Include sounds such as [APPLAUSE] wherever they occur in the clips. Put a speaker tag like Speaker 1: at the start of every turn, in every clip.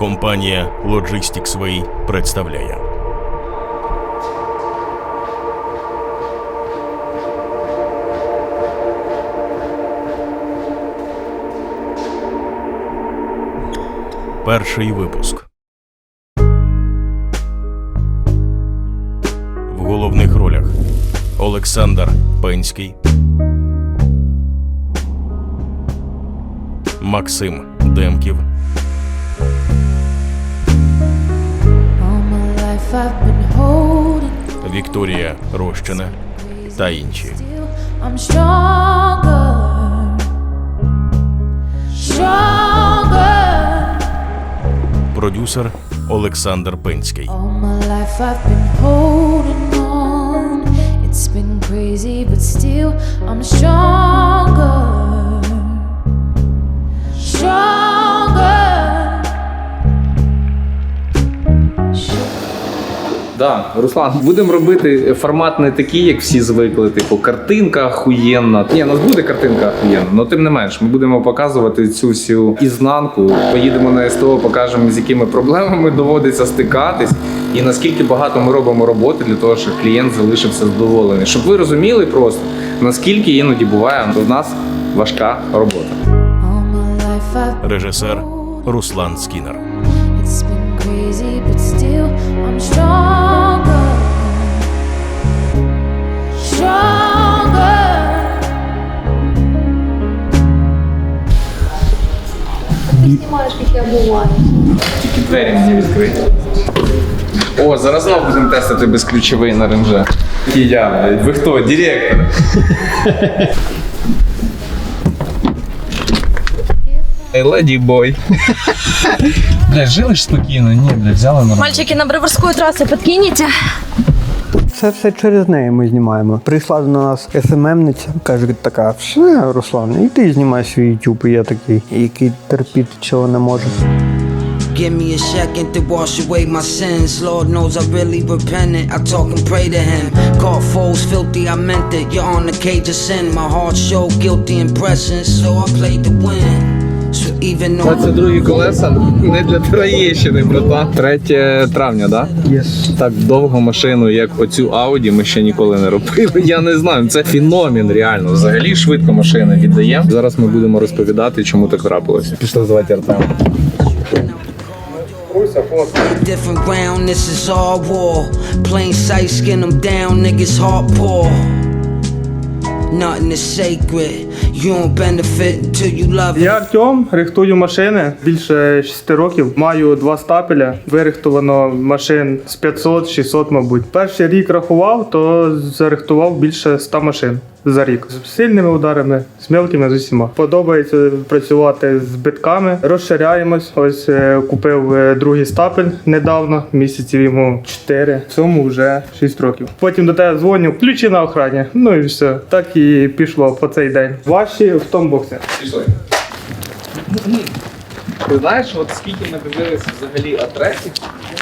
Speaker 1: Компанія Logistics представляє. Перший випуск. В головних ролях Олександр Пенський, Максим Демків, Вікторія Рощина та інші. Продюсер Олександр
Speaker 2: on. It's been crazy, but still I'm stronger.
Speaker 3: Да, Руслан, будемо робити формат не такий, як всі звикли. Типу, картинка охуєнна. Ні, у нас буде картинка охуєнна, але тим не менш, ми будемо показувати цю всю ізнанку. Поїдемо на СТО, покажемо, з якими проблемами доводиться стикатись, і наскільки багато ми робимо роботи для того, щоб клієнт залишився задоволений. Щоб ви розуміли просто, наскільки іноді буває в нас важка робота.
Speaker 1: Режисер Руслан Скінер.
Speaker 2: It's been crazy, but still I'm stronger.
Speaker 3: Тільки двері мені відкриті. О, зараз знову будемо тестити безключовий на ренже. І я, блядь. Ви хто? Директор? Ей, леді бой. Бля, жили ж спокійно, ні, бля, взяли нормально.
Speaker 4: Мальчики на Бриворську трасу підкинете.
Speaker 5: Це все через неї ми знімаємо. Прийшла до нас СММниця, каже така, все, Руслан, іди знімай свій YouTube. І я такий, який терпіти цього не може.
Speaker 6: Give me a second to wash away my sins. Lord knows I really repented. I talk and pray to Him. Caught foes filthy, I meant it. You're on the cage of sin. My heart showed guilty impressions, so I played to win. So even though.
Speaker 3: Це другі колеса не для Троєщини, братан. 3 травня, да?
Speaker 5: Yes.
Speaker 3: Так довго машину, як оцю Ауді, ми ще ніколи не робили. Я не знаю. Це феномен реально. Взагалі швидко машини віддаємо. Зараз ми будемо розповідати, чому так трапилося. Пішли звати Артем.
Speaker 6: Different round, this is our war. Plain sight, skin them down, niggas heart poor. Nothing is sacred. You don't benefit until you love it.
Speaker 7: Я Артем, рихтую машини більше 6 років. Маю два стапеля. Вирихтовано машин з 500-600, мабуть. Перший рік рахував, то зарихтував більше 100 машин за рік. З сильними ударами, з мелкими, з усіма. Подобається працювати з битками. Розширяємось. Ось е, купив е, другий стапель недавно, місяців йому 4. Цьому вже 6 років. Потім до тебе дзвоню, ключі на охрані. Ну і все. Так і пішло по цей день. Ваші в тому боксі.
Speaker 3: Пішли. Ти знаєш, от скільки ми дивилися взагалі атресів?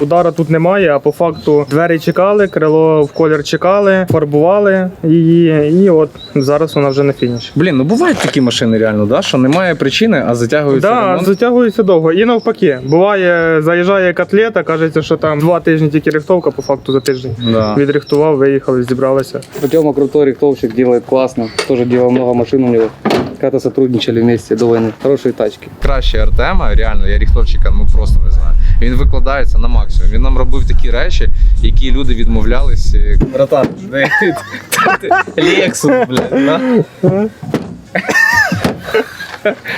Speaker 7: Удара тут немає, а по факту двері чекали, крило в колір чекали, фарбували її, і от зараз вона вже на фініші.
Speaker 3: Блін, ну бувають такі машини реально, да? що немає причини, а затягується
Speaker 7: Так,
Speaker 3: ремонт.
Speaker 7: затягується довго. І навпаки, буває, заїжджає котлета, кажеться, що там два тижні тільки рихтовка, по факту за тиждень.
Speaker 3: Да.
Speaker 7: Відрихтував, виїхали, зібралися.
Speaker 8: Тёма крутой рихтовщик, делает классно. Тоже делал много машин у него. Когда-то сотрудничали вместе до войны. Хорошие тачки.
Speaker 3: Краще Артема, реально, я ріхтовчика ну просто не знаю. Він викладається на максимум. Він нам робив такі речі, які люди відмовлялись. е, Братан, Лексус, блядь, да?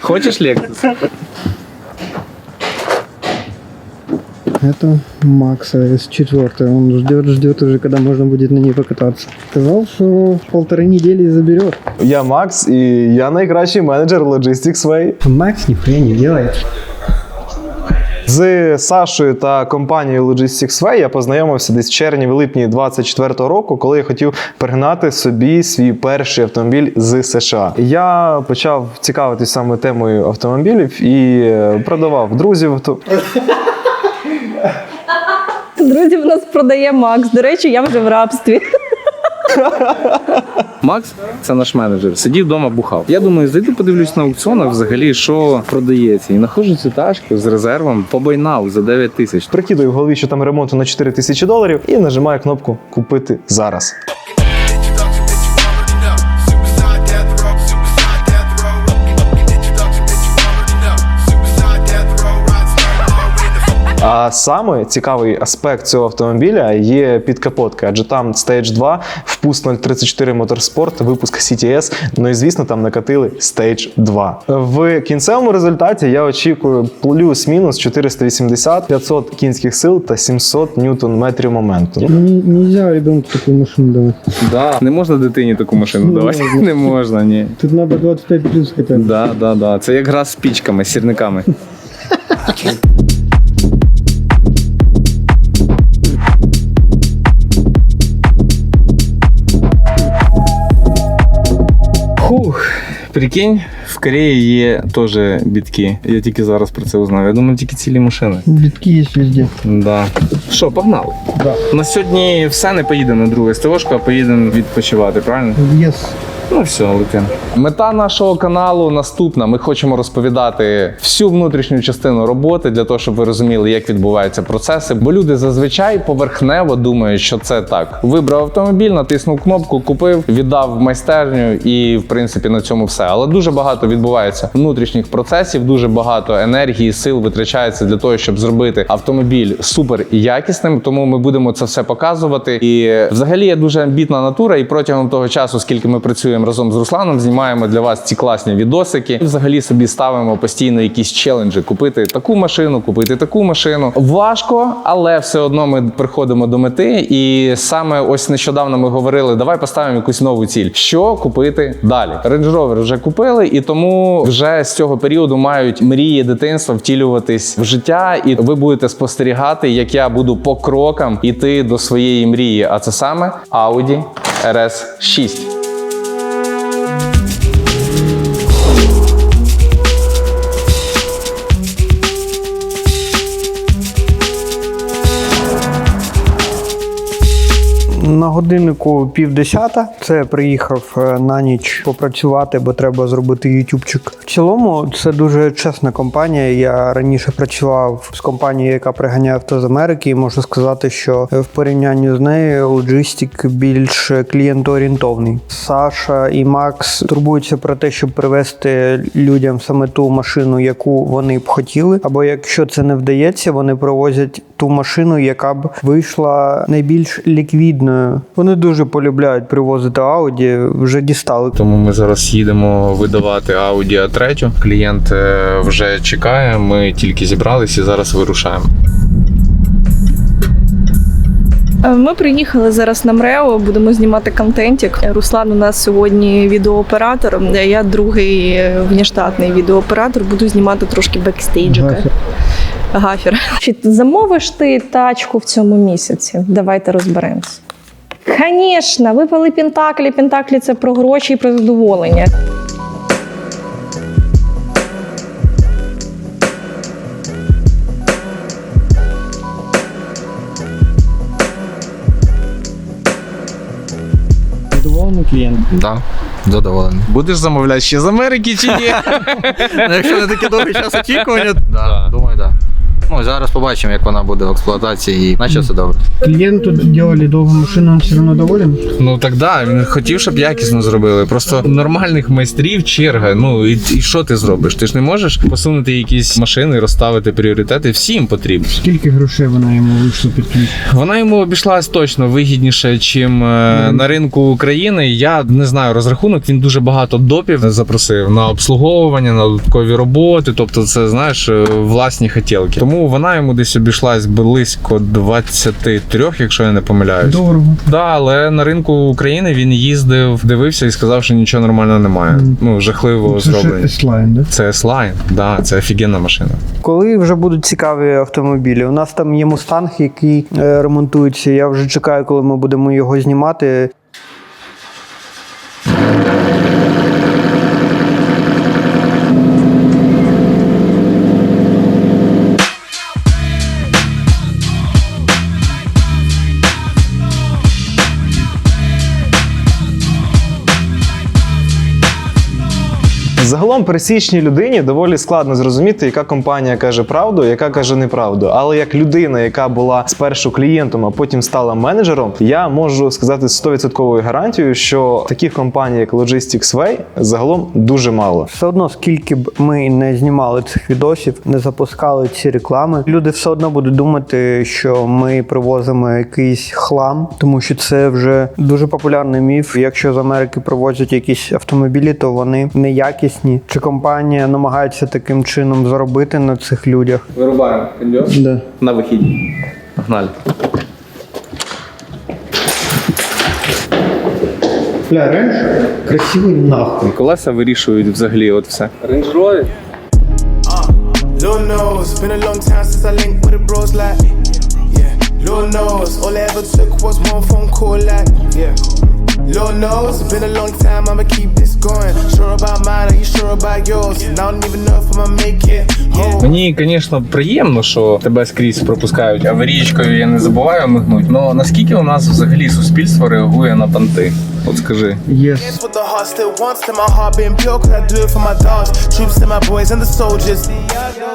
Speaker 3: Хочеш Лексус?
Speaker 5: Это Макса С4. Он ждет, ждет уже, когда можно будет на ней покататься. Сказал, что полторы недели заберет.
Speaker 9: Я Макс, і я найкращий менеджер Logistics Way.
Speaker 5: Макс нихуя не делает.
Speaker 9: З Сашою та компанією Logistics Way я познайомився десь в червні в липні 24-го року, коли я хотів пригнати собі свій перший автомобіль з США. Я почав цікавитись саме темою автомобілів і е, продавав друзів.
Speaker 4: Друзів нас продає Макс. До речі, я вже в рабстві.
Speaker 3: Макс, це наш менеджер, сидів вдома, бухав. Я думаю, зайду подивлюсь на аукціонах взагалі, що продається. І нахожу цю тачку з резервом по байнау за 9 тисяч.
Speaker 9: Прикидаю в голові, що там ремонту на 4 тисячі доларів, і нажимаю кнопку Купити зараз. А саме цікавий аспект цього автомобіля є підкапотка, адже там Stage 2, впуск 034 Motorsport, випуск CTS, ну і звісно там накатили Stage 2. В кінцевому результаті я очікую плюс-мінус 480-500 кінських сил та 700 ньютон-метрів моменту.
Speaker 5: Нельзя ребенку таку машину давати.
Speaker 3: Да. Не можна дитині таку машину
Speaker 5: Ну,
Speaker 3: давати. Не можна, ні.
Speaker 5: Тут треба 25 плюс хоча б.
Speaker 3: Да, да, да. Це як гра з пічками, з сірниками. [LAUGHS] прикинь, в Кореї є теж бітки. Я тільки зараз про це узнав. Я думаю, тільки цілі машини.
Speaker 5: Бітки є везде.
Speaker 3: Да. Що, погнали?
Speaker 5: Да.
Speaker 3: На сьогодні все не поїдемо на другу СТОшку, а поїдемо відпочивати, правильно?
Speaker 5: Yes.
Speaker 3: Ну все, летим. Мета нашого каналу наступна. Ми хочемо розповідати всю внутрішню частину роботи для того, щоб ви розуміли, як відбуваються процеси. Бо люди зазвичай поверхнево думають, що це так. Вибрав автомобіль, натиснув кнопку, купив, віддав майстерню, і в принципі на цьому все. Але дуже багато відбувається внутрішніх процесів, дуже багато енергії, сил витрачається для того, щоб зробити автомобіль супер якісним. Тому ми будемо це все показувати. І взагалі я дуже амбітна натура, і протягом того часу, скільки ми працюємо разом з Русланом, знімаємо для вас ці класні відосики. Взагалі собі ставимо постійно якісь челенджі: купити таку машину, купити таку машину. Важко, але все одно ми приходимо до мети. І саме ось нещодавно ми говорили: давай поставимо якусь нову ціль. Що купити далі? Range Rover вже купили, і тому вже з цього періоду мають мрії дитинства втілюватись в життя, і ви будете спостерігати, як я буду по крокам іти до своєї мрії. А це саме Audi RS6.
Speaker 5: На годиннику півдесята. Це приїхав е, на ніч попрацювати, бо треба зробити ютубчик. В цілому це дуже чесна компанія. Я раніше працював з компанією, яка приганяє авто з Америки, і можу сказати, що в порівнянні з нею Logistic більш клієнтоорієнтовний. Саша і Макс турбуються про те, щоб привезти людям саме ту машину, яку вони б хотіли. Або якщо це не вдається, вони привозять ту машину, яка б вийшла найбільш ліквідною. Вони дуже полюбляють привозити Ауді, вже дістали.
Speaker 3: Тому ми зараз їдемо видавати Audi A3. Клієнт е, вже чекає. Ми тільки зібралися і зараз вирушаємо.
Speaker 4: Е, Ми приїхали зараз на МРЕО, будемо знімати контентик. Руслан у нас сьогодні відеооператор. Я другий е, внештатний відеооператор. Буду знімати трошки бекстейджика. Гафір. Чи замовиш ти тачку в цьому місяці? Давайте розберемось. Звісно, випали Пентаклі. Пентаклі це про гроші і про задоволення.
Speaker 5: Задоволений клієнт.
Speaker 10: Да, задоволений.
Speaker 3: Будеш замовляти ще з Америки чи ні? [LAUGHS]
Speaker 10: Ну, якщо не такий довгий час очікування, да, думаю, да. Ну, зараз побачимо, як вона буде в експлуатації і наче все добре.
Speaker 5: Клієнту робили довгу машину, він все одно доволен.
Speaker 3: Ну так да, він хотів, щоб якісно зробили. Просто нормальних майстрів черга. Ну і, і що ти зробиш? Ти ж не можеш посунути якісь машини, розставити пріоритети. Всім потрібно.
Speaker 5: Скільки грошей вона йому вийшла під ключ?
Speaker 3: Вона йому обійшлась точно вигідніше, чим е, на ринку України. Я не знаю розрахунок. Він дуже багато допів запросив на обслуговування, на додаткові роботи. Тобто, це знаєш е, власні хотілки. Тому вона йому десь обійшлась близько 23, якщо я не помиляюсь.
Speaker 5: Дорого.
Speaker 3: Да, але на ринку України він їздив, дивився і сказав, що нічого нормального немає.
Speaker 5: Мгм.
Speaker 3: Ну жахливо
Speaker 5: Це
Speaker 3: зроблені.
Speaker 5: S-Line, да?
Speaker 3: Це S-Line, да, це офігенна машина.
Speaker 5: Коли вже будуть цікаві автомобілі? У нас там є мустанг, який е, ремонтується. Я вже чекаю, коли ми будемо його знімати.
Speaker 9: Загалом пересічній людині доволі складно зрозуміти, яка компанія каже правду, яка каже неправду. Але як людина, яка була спершу клієнтом, а потім стала менеджером, я можу сказати з 100% гарантією, що таких компаній, як Logistics Way, загалом дуже мало.
Speaker 5: Все одно, скільки б ми не знімали цих відосів, не запускали ці реклами, люди все одно будуть думати, що ми привозимо якийсь хлам, тому що це вже дуже популярний міф. Якщо з Америки привозять якісь автомобілі, то вони неякісні. Чи компанія намагається таким чином заробити на цих людях?
Speaker 3: Вирубаємо
Speaker 5: Да.
Speaker 3: на вихідні. Погнали.
Speaker 5: Бля, раніше красивий нахуй.
Speaker 3: Колеса вирішують взагалі от все.
Speaker 11: Lord knows, been a long time since I linked with the bros like, yeah. Lord knows, all I ever took was one phone call like, yeah. Lord knows, been a long time, I'ma keep this going. Sure about mine, are you sure about yours? And I don't even know if I'ma make it.
Speaker 3: Мені, звісно, приємно, що тебе скрізь пропускають аварійкою, я не забуваю мигнуть. Але наскільки у нас взагалі суспільство реагує на понти? От скажи.
Speaker 5: Єс.
Speaker 11: What the heart still wants, till my heart being pure, cause I do it for my dogs. Troops and my boys and the soldiers.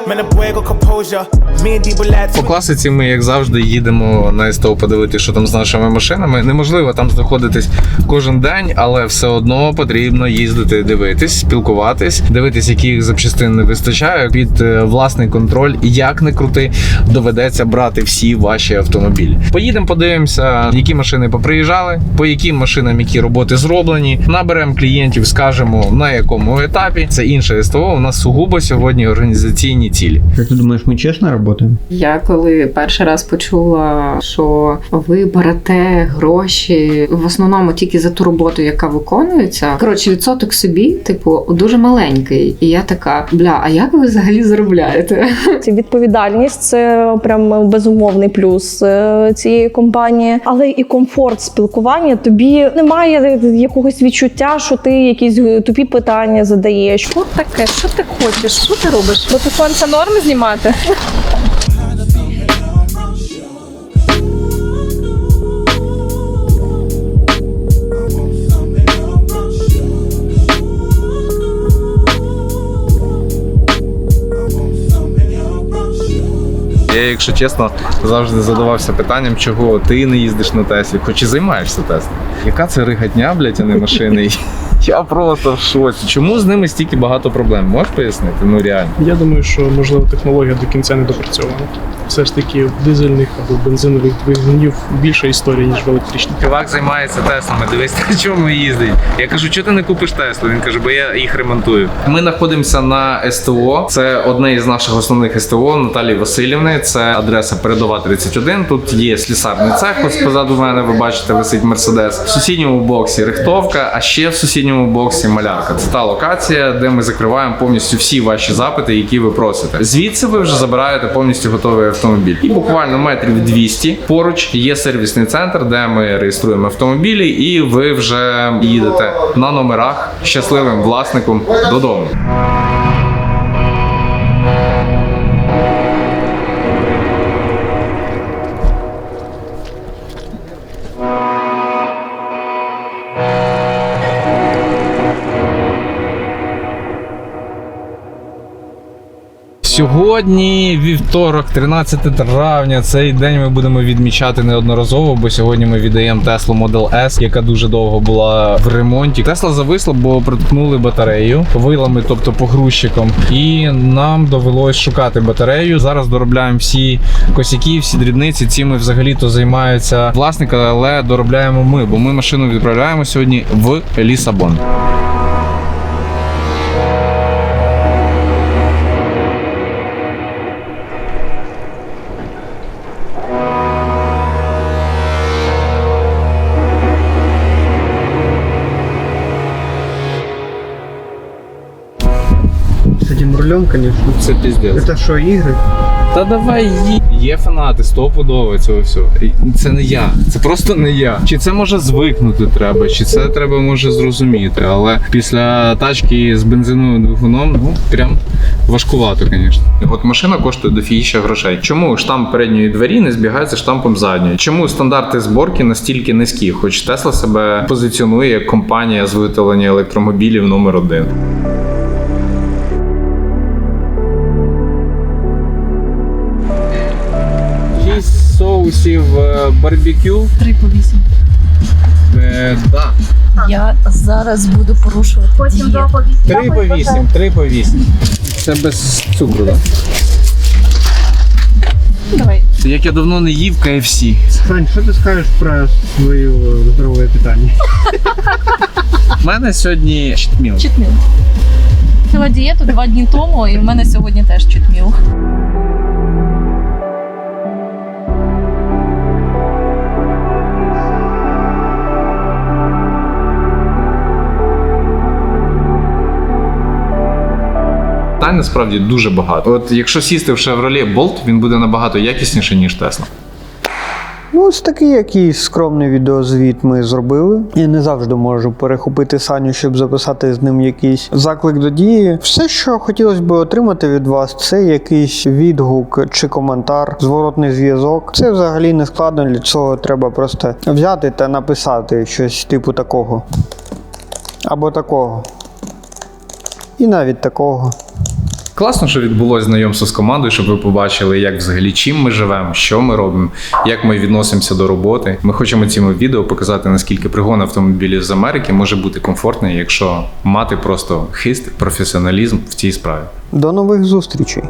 Speaker 11: Man, the boy composure. Me and D
Speaker 3: По класиці ми, як завжди, їдемо на СТО подивитися, що там з нашими машинами. Неможливо там знаходитись кожен день, але все одно потрібно їздити, дивитись, спілкуватись, дивитись, яких запчастин не вистачає під е, власний контроль. І як не крути, доведеться брати всі ваші автомобілі. Поїдемо, подивимося, які машини поприїжджали, по яким машинам які роботи зроблені. Наберемо клієнтів, скажемо на якому етапі. Це інше СТО. У нас сугубо сьогодні організаційні цілі.
Speaker 5: Як ти думаєш, ми чесно працюємо?
Speaker 12: Я коли перший раз почула, що ви берете гроші в основному тільки за ту роботу, яка виконується. Коротше, відсоток собі, типу, дуже маленький. І я така, бля, а як ви взагалі заробляєте?
Speaker 4: Це відповідальність, це прям безумовний плюс е, цієї компанії, але і комфорт спілкування. Тобі немає якогось відчуття, що ти якісь тупі питання задаєш. Що таке? Що ти хочеш? Що ти робиш? Бо це норм знімати?
Speaker 3: Я, якщо чесно, завжди задавався питанням, чого ти не їздиш на Теслі, хоч і займаєшся Теслою. Яка це ригатня, блядь, а не машини? [LAUGHS] Я просто в шоці. Чому з ними стільки багато проблем? Можеш пояснити? Ну реально.
Speaker 13: Я думаю, що можливо технологія до кінця не допрацьована. Все ж таки дизельних або бензинових двигунів більша історія, ніж в електричних.
Speaker 3: Чувак займається Теслами, дивись, на чому їздить. Я кажу, чого ти не купиш Теслу? Він каже, бо я їх ремонтую. Ми знаходимося на СТО. Це одне із наших основних СТО Наталії Васильівни. Це адреса передова 31. Тут є слісарний цех. Ось позаду мене ви бачите, висить Мерседес. В сусідньому боксі рихтовка, а ще в сусідньому боксі малярка. Це та локація, де ми закриваємо повністю всі ваші запити, які ви просите. Звідси ви вже забираєте повністю готовий автомобіль. І буквально метрів 200 поруч є сервісний центр, де ми реєструємо автомобілі, і ви вже їдете на номерах щасливим власником додому. Сьогодні вівторок, 13 травня. Цей день ми будемо відмічати неодноразово, бо сьогодні ми віддаємо Теслу Model S, яка дуже довго була в ремонті. Тесла зависла, бо приткнули батарею вилами, тобто погрузчиком. І нам довелось шукати батарею. Зараз доробляємо всі косяки, всі дрібниці. Цими взагалі-то займаються власники, але доробляємо ми, бо ми машину відправляємо сьогодні в Лісабон.
Speaker 5: Звісно.
Speaker 3: Це піздець.
Speaker 5: Це що, ігри?
Speaker 3: Та давай ї. Є фанати стопудово цього всього. І Це не я. Це просто не я. Чи це може звикнути треба, чи це треба може зрозуміти. Але після тачки з бензиновим двигуном, ну прям важкувато, звісно. От машина коштує до фіїща грошей. Чому штамп передньої двері не збігається штампом задньої? Чому стандарти зборки настільки низькі? Хоч Тесла себе позиціонує як компанія з виготовлення електромобілів номер один. Соусів е, барбекю.
Speaker 4: Три по вісім.
Speaker 3: Е, да.
Speaker 4: Я зараз буду порушувати. Потім до
Speaker 3: Три по вісім, три по вісім. Це без цукру, так?
Speaker 4: Давай.
Speaker 3: Як я давно не їв KFC.
Speaker 5: Сань, що ти скажеш про своє здорове питання?
Speaker 3: У мене сьогодні читміл.
Speaker 4: Читміл. Пила дієту два дні тому, і в мене сьогодні теж читміл.
Speaker 3: Насправді дуже багато. От якщо сісти в Chevrolet Bolt, він буде набагато якісніший, ніж Tesla.
Speaker 5: Ну, ось такий якийсь скромний відеозвіт ми зробили. Я не завжди можу перехопити Саню, щоб записати з ним якийсь заклик до дії. Все, що хотілося б отримати від вас, це якийсь відгук чи коментар, зворотний зв'язок. Це взагалі не складно. Для цього треба просто взяти та написати щось типу такого. Або такого. І навіть такого.
Speaker 3: Класно, що відбулося знайомство з командою, щоб ви побачили, як взагалі чим ми живемо, що ми робимо, як ми відносимося до роботи. Ми хочемо цими відео показати, наскільки пригон автомобілів з Америки може бути комфортний, якщо мати просто хист, професіоналізм в цій справі.
Speaker 5: До нових зустрічей!